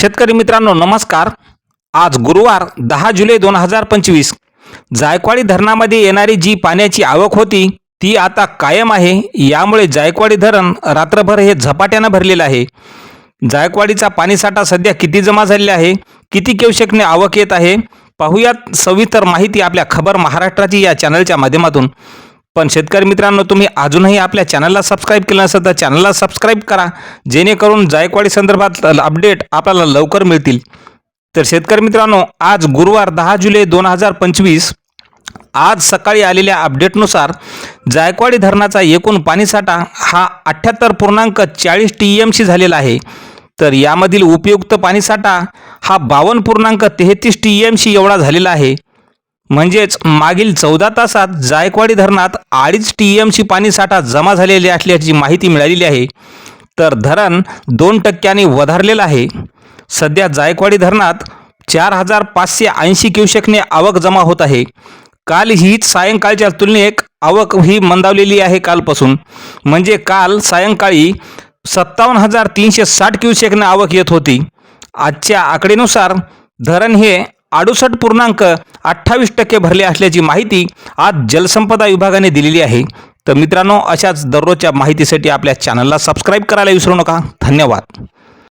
शेतकरी मित्रांनो नमस्कार. आज गुरुवार दहा जुलै दोन हजार पंचवीस. जायकवाडी धरणामध्ये येणारी जी पाण्याची आवक होती ती आता कायम आहे. यामुळे जायकवाडी धरण रात्रभर हे झपाट्यानं भरलेलं आहे. जायकवाडीचा पाणीसाठा सध्या किती जमा झालेला आहे किती क्युसेकने आवक येत आहे पाहूयात सविस्तर माहिती आपल्या खबर महाराष्ट्राची या चॅनलच्या माध्यमातून. पण शेतकरी मित्रांनो तुम्ही अजूनही आपल्या चॅनलला सबस्क्राईब केलं नसेल तर चॅनलला सबस्क्राईब करा. जेणेकरून जायकवाडी संदर्भात अपडेट आपल्याला लवकर मिळतील. तर शेतकरी मित्रांनो आज गुरुवार दहा जुलै दोन हजार पंचवीस आज सकाळी आलेल्या अपडेटनुसार जायकवाडी धरणाचा एकूण पाणीसाठा हा अठ्ठ्याहत्तर पूर्णांक चाळीस टी एम सी झालेला आहे. तर यामधील उपयुक्त पाणीसाठा हा बावन्न पूर्णांक तेहतीस टी एम सी एवढा झालेला आहे. म्हणजेच मागील चौदा तासात जायकवाडी धरणात अडीच टी एमची पाणीसाठा जमा झालेली असल्याची माहिती मिळालेली आहे. तर धरण दोन टक्क्यांनी वधारलेलं आहे. सध्या जायकवाडी धरणात चार हजार पाचशे ऐंशी क्युसेकने आवक जमा होत आहे. काल हीच सायंकाळच्या तुलनेत आवक ही मंदावलेली आहे कालपासून. म्हणजे काल सायंकाळी सत्तावन्न हजार तीनशे साठ क्युसेकने आवक येत होती. आजच्या आकडेनुसार धरण हे अडुसष्ट पूर्णांक अठ्ठावीस टक्के भरले असल्याची माहिती आज जलसंपदा विभागाने दिलेली आहे. तर मित्रांनो अशाच दररोजच्या माहितीसाठी आपल्या चॅनलला सबस्क्राईब करायला विसरू नका. धन्यवाद.